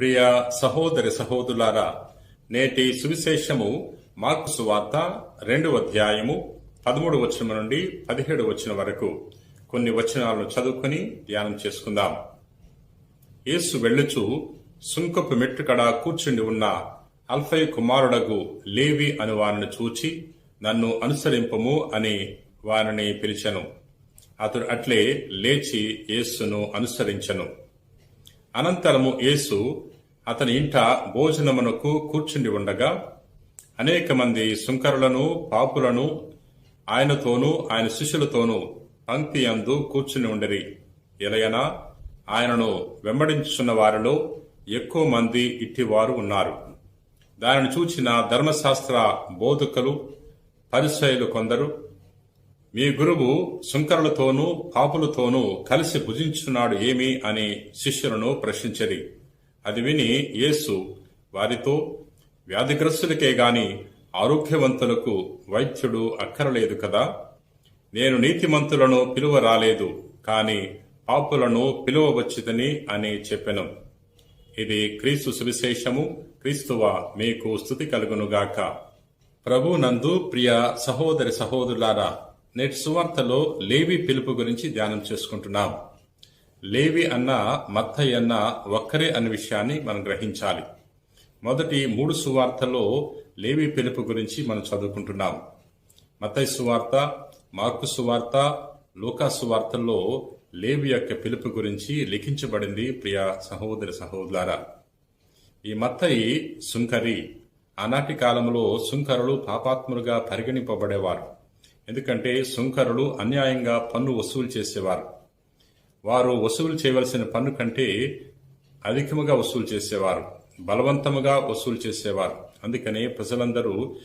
ప్రియ సహోదరి సహోదరులారా నేటి సువిశేషము మార్కు సువార్త రెండవ అధ్యాయము పదమూడు వచనం నుండి పదిహేడు వచనం వరకు. కొన్ని వచనాలను చదువుకొని ధ్యానం చేసుకుందాం. యేసు వెళ్ళుచు సుంకపు మెట్టుకడ కూర్చుండి ఉన్న అల్ఫై కుమారుడగు లేవి అను వారిని చూచి నన్ను అనుసరింపము అని వారిని పిలిచెను. అతడు అట్లే లేచి యేసును అనుసరించెను. అనంతరము యేసు అతని ఇంట భోజనమునకు కూర్చుండి ఉండగా అనేక మంది సుంకరులను పాపులను ఆయనతోనూ ఆయన శిష్యులతోనూ పంక్తి అందు కూర్చుని ఉండరి. ఎలయనా ఆయనను వెంబడించున్న వారిలో ఎక్కువ మంది ఇట్టివారు ఉన్నారు. దానిని చూచిన ధర్మశాస్త్ర బోధకులు పరిచయులు కొందరు మీ గురువు సుంకరులతోనూ పాపులతోనూ కలిసి భుజించున్నాడు ఏమి? అని శిష్యులను ప్రశ్నించరి. అది విని యేసు వారితో వ్యాధిగ్రస్తులకే గాని ఆరోగ్యవంతులకు వైద్యుడు అక్కరలేదు కదా? నేను నీతిమంతులను పిలువ రాలేదు కాని పాపులను పిలువవచ్చుదని అని చెప్పెను. ఇది క్రీస్తు సువిశేషము. క్రీస్తువ మీకు స్థుతి కలుగునుగాక ప్రభు నందు ప్రియ సహోదరి సహోదరులారా నేటి సువార్తలో లేవి పిలుపు గురించి ధ్యానం చేసుకుంటున్నాం. లేవి అన్న మత్తయ్య అన్న ఒక్కరే అనే విషయాన్ని మనం గ్రహించాలి. మొదటి మూడు సువార్తలో లేవి పిలుపు గురించి మనం చదువుకుంటున్నాం. మత్తయ్య సువార్త మార్కు సువార్త లూకా సువార్తల్లో లేవి యొక్క పిలుపు గురించి లిఖించబడింది ప్రియ సహోదరి సహోదర ఈ మత్తయి సుంకరి. ఆనాటి కాలంలో సుంకరులు పాపాత్ములుగా పరిగణింపబడేవారు. ఎందుకంటే సుంకరులు అన్యాయంగా పన్ను వసూలు చేసేవారు. వారు వసూలు చేయవలసిన పన్ను కంటే అధికముగా వసూలు చేసేవారు బలవంతముగా వసూలు చేసేవారు. అందుకనే ప్రజలందరూ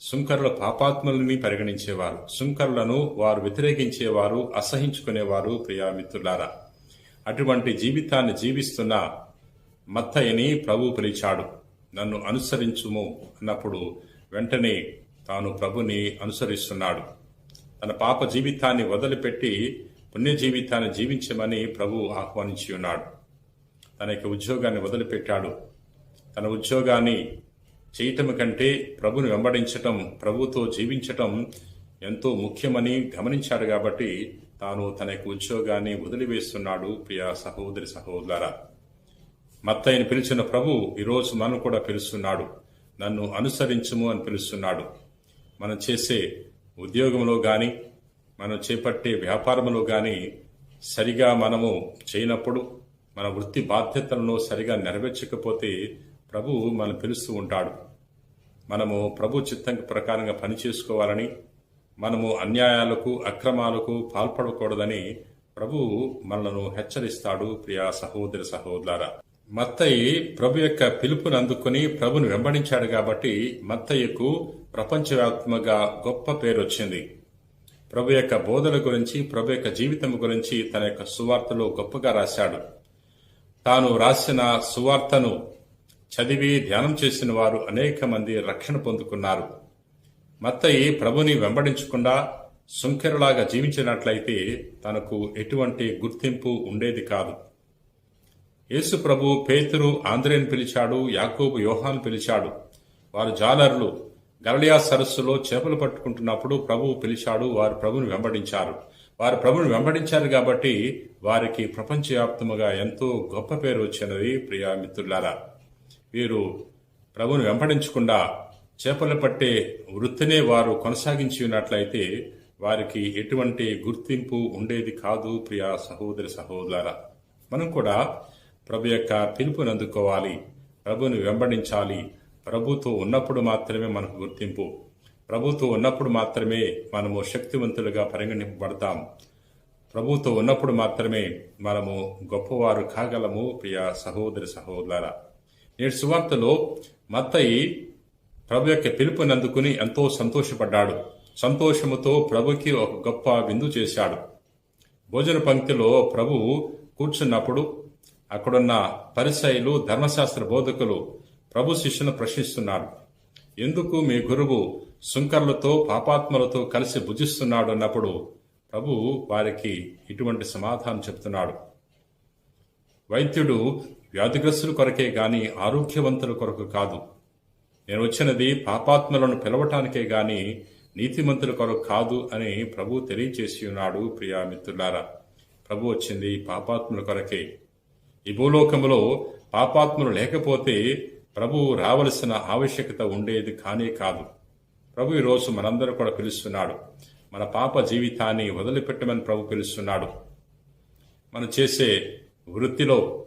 సుంకరుల పాపాత్మలని పరిగణించేవారు. సుంకరులను వారు వ్యతిరేకించేవారు అసహించుకునేవారు ప్రియామిత్రులారా. అటువంటి జీవితాన్ని జీవిస్తున్న మత్తయ్యని ప్రభు పిలిచాడు. నన్ను అనుసరించుము అన్నప్పుడు వెంటనే తాను ప్రభుని అనుసరిస్తున్నాడు. తన పాప జీవితాన్ని వదిలిపెట్టి పుణ్య జీవితాన్ని జీవించమని ప్రభు ఆహ్వానించి ఉన్నాడు. తన యొక్క ఉద్యోగాన్ని వదిలిపెట్టాడు. తన ఉద్యోగాన్ని చేయటం కంటే ప్రభుని వెంబడించటం ప్రభుతో జీవించటం ఎంతో ముఖ్యమని గమనించాడు కాబట్టి తాను తన యొక్క ఉద్యోగాన్ని వదిలివేస్తున్నాడు. ప్రియ సహోదరి సహోదరా మత్తయ్యని పిలిచిన ప్రభు ఈరోజు మనం కూడా పిలుస్తున్నాడు. నన్ను అనుసరించుము అని పిలుస్తున్నాడు. మనం చేసే ఉద్యోగంలో కానీ మనం చేపట్టే వ్యాపారంలో కానీ సరిగా మనము చేయనప్పుడు మన వృత్తి బాధ్యతలను సరిగా నెరవేర్చకపోతే ప్రభు మన పిలుస్తూ ఉంటాడు. మనము ప్రభు చిత్తం ప్రకారంగా పని చేసుకోవాలని మనము అన్యాయాలకు అక్రమాలకు పాల్పడకూడదని ప్రభు మనలను హెచ్చరిస్తాడు ప్రియా సహోదరి సహోదరా మత్తయి ప్రభు యొక్క పిలుపును అందుకుని ప్రభుని వెంబడించాడు కాబట్టి మత్తయ్యకు ప్రపంచవ్యాప్తంగా గొప్ప పేరు వచ్చింది ప్రభు యొక్క బోధల గురించి ప్రభు యొక్క జీవితం గురించి తన యొక్క సువార్తలో గొప్పగా రాశాడు. తాను రాసిన సువార్తను చదివి ధ్యానం చేసిన వారు అనేక మంది రక్షణ పొందుకున్నారు. మత్తయి ప్రభుని వెంబడించకుండా సుంకెరలాగా జీవించినట్లయితే తనకు ఎటువంటి గుర్తింపు ఉండేది కాదు. యేసు ప్రభు పేతురు ఆంధ్రేని పిలిచాడు యాకోబు యోహాన్ పిలిచాడు. వారు జాలర్లు. గలలియా సరస్సులో చేపలు పట్టుకుంటున్నప్పుడు ప్రభువు పిలిచాడు వారు ప్రభుని వెంబడించారు. వారు ప్రభుని వెంబడించారు కాబట్టి వారికి ప్రపంచవ్యాప్తముగా ఎంతో గొప్ప పేరు వచ్చినది ప్రియా మిత్రులారా. వీరు ప్రభుని వెంబడించకుండా చేపలు పట్టే వృత్తినే వారు కొనసాగించి ఉన్నట్లయితే వారికి ఎటువంటి గుర్తింపు ఉండేది కాదు ప్రియా సహోదరి సహోదరా మనం కూడా ప్రభు యొక్క పిలుపుని అందుకోవాలి ప్రభుని వెంబడించాలి ప్రభుత్వం ఉన్నప్పుడు మాత్రమే మనకు గుర్తింపు. ప్రభుత్వం ఉన్నప్పుడు మాత్రమే మనము శక్తివంతులుగా పరిగణింపబడతాం. ప్రభుత్వం ఉన్నప్పుడు మాత్రమే మనము గొప్పవారు కాగలము ప్రియ సహోదరి సహోదర నేటి సువార్తలో మత్తయి ప్రభు యొక్క పిలుపుని అందుకుని ఎంతో సంతోషపడ్డాడు. సంతోషముతో ప్రభుకి ఒక గొప్ప విందు చేశాడు. భోజన పంక్తిలో ప్రభు కూర్చున్నప్పుడు అక్కడున్న పరిసైలు ధర్మశాస్త్ర బోధకులు ప్రభు శిష్యును ప్రశ్నిస్తున్నారు. ఎందుకు మీ గురువు సుంకర్లతో పాపాత్మలతో కలిసి భుజిస్తున్నాడు అన్నప్పుడు ప్రభు వారికి ఇటువంటి సమాధానం చెప్తున్నాడు. వైద్యుడు వ్యాధిగ్రస్తుల కొరకే గాని ఆరోగ్యవంతుల కొరకు కాదు. నేను వచ్చినది పాపాత్మలను పిలవటానికే గాని నీతిమంతుల కొరకు కాదు అని ప్రభు తెలియచేసి ఉన్నాడు ప్రియా మిత్రులారా. ప్రభు వచ్చింది పాపాత్ముల కొరకే. ఈ భూలోకములో పాపాత్ములు లేకపోతే ప్రభువు రావలసిన ఆవశ్యకత ఉండేది కానే కాదు. ప్రభు ఈరోజు మనందరూ కూడా పిలుస్తున్నాడు. మన పాప జీవితాన్ని వదిలిపెట్టమని ప్రభు పిలుస్తున్నాడు. మనం చేసే వృత్తిలో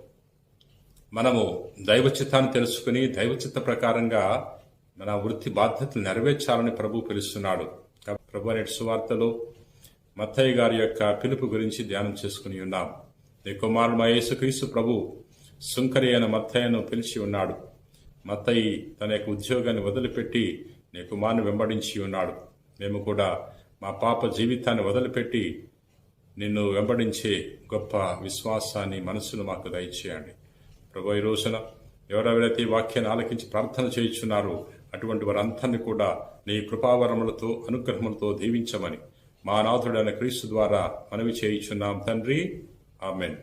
మనము దైవచిత్తాన్ని తెలుసుకుని దైవచిత్త ప్రకారంగా మన వృత్తి బాధ్యతలు నెరవేర్చాలని ప్రభు పిలుస్తున్నాడు. ప్రభు అనే సువార్తలో మత్తయ్య గారి యొక్క పిలుపు గురించి ధ్యానం చేసుకుని ఉన్నాం. నీ కుమారుడు మా యేసుక్రీస్తు ప్రభు సుంకరి అయిన మత్తయ్యను పిలిచి ఉన్నాడు. మత్తయి తన యొక్క ఉద్యోగాన్ని వదిలిపెట్టి నీ కుమారుని వెంబడించి ఉన్నాడు. మేము కూడా మా పాప జీవితాన్ని వదిలిపెట్టి నిన్ను వెంబడించే గొప్ప విశ్వాసాన్ని మనసును మాకు దయచేయండి. ప్రభు ఈ రోజున ఎవరెవరైతే ఈ వాక్యాన్ని ఆలకించి ప్రార్థన చేయించున్నారో అటువంటి వారందరినీ కూడా నీ కృపావరములతో అనుగ్రహములతో దీవించమని మా నాథుడైన క్రీస్తు ద్వారా మనవి చేయించున్నాం. తండ్రి ఆమెన్.